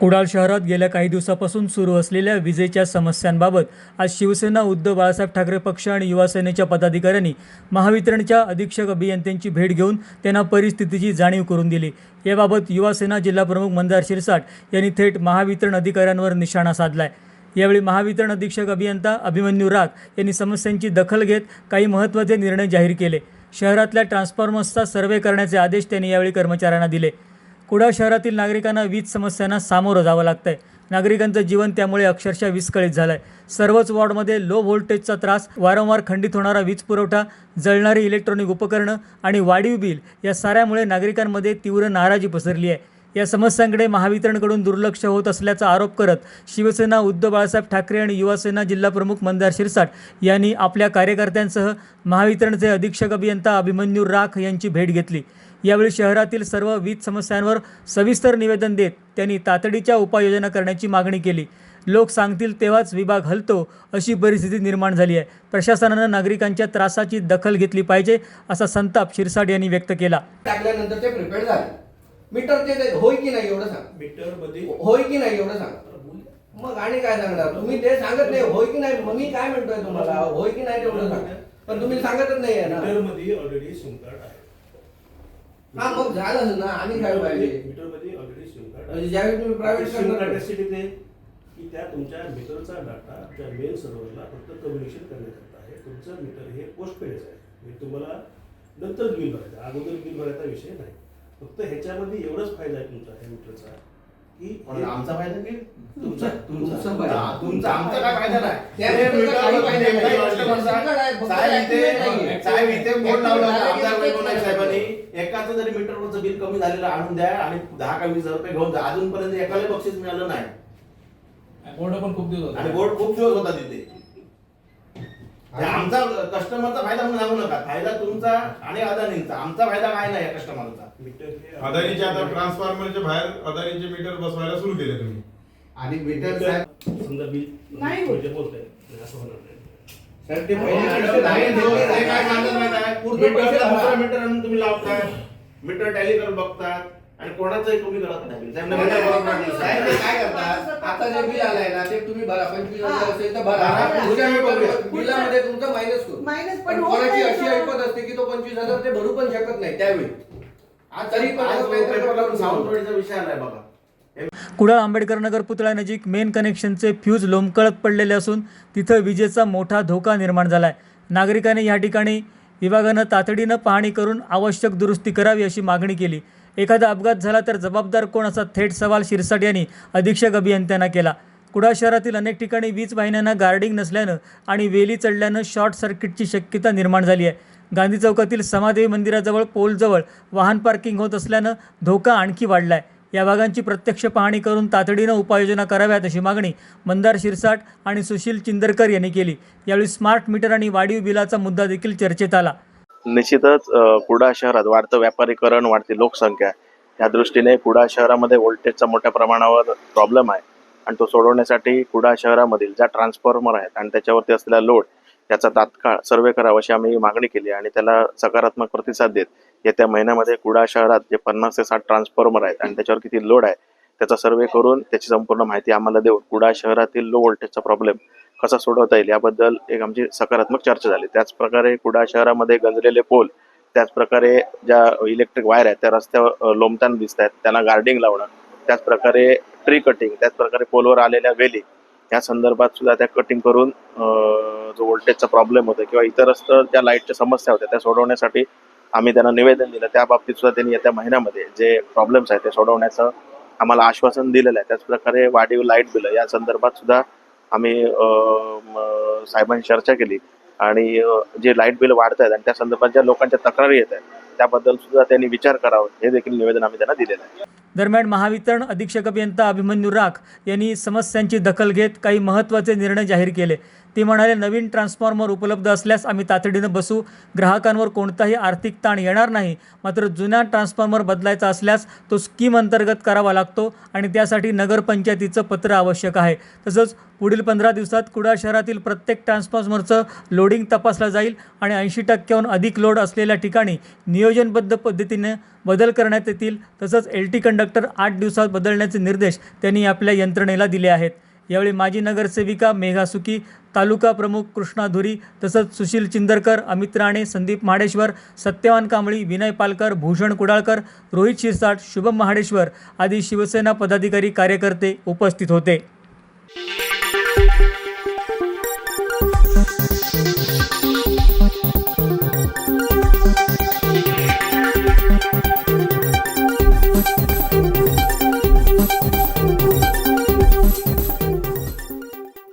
कुडाळ शहरात गेल्या काही दिवसापासून सुरू असलेल्या विजेच्या समस्यांबाबत आज शिवसेना उद्धव बाळासाहेब ठाकरे पक्ष आणि युवा सेनेच्या पदाधिकाऱ्यांनी महावितरणच्या अधीक्षक अभियंत्यांची भेट घेऊन त्यांना परिस्थितीची जाणीव करून दिली. याबाबत युवासेना जिल्हाप्रमुख मंदार शिरसाट यांनी थेट महावितरण अधिकाऱ्यांवर निशाणा साधलाय. यावेळी महावितरण अधीक्षक अभियंता अभिमन्यू राग यांनी समस्यांची दखल घेत काही महत्त्वाचे निर्णय जाहीर केले. शहरातल्या ट्रान्सफॉर्मर्सचा सर्वे करण्याचे आदेश त्यांनी यावेळी कर्मचाऱ्यांना दिले. कुडाळ शहरातील नागरिकांना वीज समस्यांना सामोरं जावं लागतंय. नागरिकांचं जीवन त्यामुळे अक्षरशः विस्कळीत झालंय. सर्वच वॉर्डमध्ये लो व्होल्टेजचा त्रास वारंवार खंडित होणारा वीज पुरवठा जळणारी इलेक्ट्रॉनिक उपकरणं आणि वाढीव बिल या साऱ्यामुळे नागरिकांमध्ये तीव्र नाराजी पसरली आहे. या समस्यांकडे महावितरणकडून दुर्लक्ष होत असल्याचा आरोप करत शिवसेना उद्धव बाळासाहेब ठाकरे आणि युवासेना जिल्हाप्रमुख मंदार शिरसाट यांनी आपल्या कार्यकर्त्यांसह महावितरणचे अधीक्षक अभियंता अभिमन्यू राख यांची भेट घेतली. यावेळी शहरातील सर्व वीज समस्यांवर सविस्तर निवेदन देत त्यांनी तातडीच्या उपाययोजना करण्याची मागणी केली. लोक सांगतील तेव्हाच विभाग हलतो अशी परिस्थिती निर्माण झाली आहे. प्रशासनानं नागरिकांच्या त्रासाची दखल घेतली पाहिजे असा संताप शिरसाट यांनी व्यक्त केला. मीटर ते होय की नाही एवढं सांग. मीटरमध्ये होय की नाही एवढं सांग. मग आणि काय सांगणार? तुम्ही ते सांगत नाही होय की नाही मग मी काय म्हणतोय तुम्हाला? होय की नाही तेवढं सांगा. पण तुम्ही सांगतच नाही आहे ना. मीटरमध्ये ऑलरेडी सिम कार्ड आहे. हा मग झालं ना आणि काय पाहिजे? मीटरमध्ये ऑलरेडी सिम कार्ड म्हणजे ज्यावेळी तुम्ही प्रायव्हेट सिम यासाठी ते की त्या तुमच्या मीटरचा डाटा त्या मेल सर्व्हरला फक्त कम्युनिकेशन करण्याकरता आहे. तुमचं मीटर हे पोस्ट पेडच आहे. म्हणजे तुम्हाला नंतर बिल भरायचं अगोदर बिल भरायचा विषय नाही. फक्त ह्याच्यामध्ये एवढंच फायदा आहे तुमचा ह्या मीटरचा की पण आमचा फायदा की तुमचा तुमचा फायदा. हा, तुमचा आमचा काय फायदा नाही? त्या हे मीटरचा काही मीटर फायदा नाही. काही customer चा- साहेब इथे साहेब इथे बोर्ड लावला होता आमदार वैभव नाईक साहेबांनी. एकाचं जरी मीटरवरचं बिल कमी झालेलं आणून द्या आणि दहा का वीस हजार रुपये घेऊन जा. अजूनपर्यंत एकाला बक्षीस मिळालं नाही. बोर्ड पण खूप दिवस आणि बोर्ड खूप दिवस होता तिथे. ते आमचा कस्टमरचा फायदा म्हणून सांगू नका. फायदा तुमचा आणि अदानींचा. आमचा फायदा काय नाही कस्टमरचा अदानीचे आता ट्रान्सफॉर्मरच्या बाहेर अदानीचे मीटर बसवायला सुरू केले तुम्ही आणि मीटर समजा बिल नाही. म्हणजे बोलताय नाही, असं होणार नाही सर ते अहो, पहिले मीटर मीटर नाही नाही दिलं, दिलं. ते काय सांगत माहीत आहे? पूर्ण मीटरला पैसे दुसरा भरा. मीटर आणून तुम्ही लावताय मीटर टॅली करून बघतात आणि कोणाचंही कमी करत नाही साहेब, नाही, मीटर बरोबर नाही, नाही. साहेब ते काय करतात आता जे बिल आलंय ना ते तुम्ही भरा पंचवीस हजार. असेल तर भरा भरा. पुढच्या बघूया. बिलामध्ये तुमचं मायनस करू मायनस पण कोणाची अशी. ऐकत असते की तो पंचवीस हजार ते भरू पण शकत नाही त्यावेळी तरी पण विषय आलाय बघा. कुडाळ आंबेडकर नगर पुतळ्यानजीक मेन कनेक्शनचे फ्यूज लोंबकळत पडलेले असून तिथं विजेचा मोठा धोका निर्माण झाला आहे नागरिकांनी या ठिकाणी विभागानं तातडीनं पाहणी करून आवश्यक दुरुस्ती करावी अशी मागणी केली. एखादा अपघात झाला तर जबाबदार कोण असा थेट सवाल शिरसाट यांनी अधीक्षक अभियंत्यांना केला. कुडाळ शहरातील अनेक ठिकाणी वीज वाहिन्यांना गार्डिंग नसल्यानं आणि वेली चढल्यानं शॉर्ट सर्किटची शक्यता निर्माण झाली आहे. गांधी चौकातील समादेवी मंदिराजवळ पोलजवळ वाहन पार्किंग होत असल्यानं धोका आणखी वाढला आहे या भागांची प्रत्यक्ष पाहणी करून तातडीनं उपाययोजना कराव्यात अशी मागणी मंदार शिरसाट आणि सुशील चिंदरकर यांनी केली. यावेळी स्मार्ट मीटर आणि वाढीव बिलाचा मुद्दा देखील चर्चेत आला. निश्चितच कुडा शहरात वाढतं व्यापारीकरण वाढती लोकसंख्या या दृष्टीने कुडा शहरामध्ये व्होल्टेजचा मोठ्या प्रमाणावर प्रॉब्लेम आहे. आणि तो सोडवण्यासाठी कुडा शहरामधील ज्या ट्रान्सफॉर्मर आहेत आणि त्याच्यावरती असलेला लोड त्याचा तात्काळ सर्वे करावा अशी आम्ही मागणी केली आणि त्याला सकारात्मक प्रतिसाद देत येत्या महिन्यामध्ये कुडाळ शहरात जे पन्नास ते साठ ट्रान्सफॉर्मर आहेत आणि त्याच्यावर किती लोड आहे त्याचा सर्वे करून त्याची संपूर्ण माहिती आम्हाला देऊन कुडाळ शहरातील लो व्होल्टेजचा प्रॉब्लेम कसा सोडवता येईल याबद्दल एक आमची सकारात्मक चर्चा झाली. त्याचप्रकारे कुडाळ शहरामध्ये गंजलेले पोल त्याचप्रकारे ज्या इलेक्ट्रिक वायर आहेत त्या रस्त्यावर लोमताना लोंबताना दिसत आहेत त्यांना गार्डिंग लावणं त्याचप्रकारे ट्री कटिंग त्याचप्रकारे पोलवर आलेल्या वेली या संदर्भात सुद्धा त्या कटिंग करून जो व्होल्टेजचा प्रॉब्लेम होता किंवा इतरस्त त्या लाईटच्या समस्या होत्या त्या सोडवण्यासाठी आम्ही त्यांना निवेदन दिलं. त्या बाबतीत सुद्धा त्यांनी येत्या महिन्यामध्ये जे प्रॉब्लेम्स आहेत ते सोडवण्याचं आम्हाला आश्वासन दिलेलं आहे. त्याचप्रकारे वाढीव लाइट बिलं या संदर्भात सुद्धा आम्ही साहेबांनी साहेबांशी चर्चा केली. आणि जे लाइट बिल वाढत आहेत आणि त्या संदर्भात ज्या लोकांच्या तक्रारी येत आहेत त्याबद्दल सुद्धा त्यांनी विचार करावा. हे देखील निवेदन आम्ही त्यांना दिलेलं आहे. दरम्यान महावितरण अधीक्षक अभियंता अभिमन्यू राख यांनी समस्यांची दखल घेत काही महत्त्वाचे निर्णय जाहीर केले. ते म्हणाले नवीन ट्रान्सफॉर्मर उपलब्ध असल्यास आम्ही तातडीनं बसू. ग्राहकांवर कोणताही आर्थिक ताण येणार नाही. मात्र जुना ट्रान्सफॉर्मर बदलायचा असल्यास तो स्कीम अंतर्गत करावा लागतो आणि त्यासाठी नगरपंचायतीचं पत्र आवश्यक आहे. तसंच पुढील पंधरा दिवसात कुडाळ शहरातील प्रत्येक ट्रान्सफॉर्मरचं लोडिंग तपासलं जाईल आणि ऐंशी टक्क्याहून अधिक लोड असलेल्या ठिकाणी नियोजनबद्ध पद्धतीने बदल करण्यात येतील. तसंच एल टी कंडक्टर आठ दिवसात बदलण्याचे निर्देश त्यांनी आपल्या यंत्रणेला दिले आहेत. यावेळी माजी नगरसेविका मेघा सुकी तालुका प्रमुख कृष्णा धुरी तसंच सुशील चिंदरकर अमित राणे संदीप महाडेश्वर सत्यवान कांबळी विनय पालकर भूषण कुडाळकर रोहित शिरसाट शुभम महाडेश्वर आदी शिवसेना पदाधिकारी कार्यकर्ते उपस्थित होते.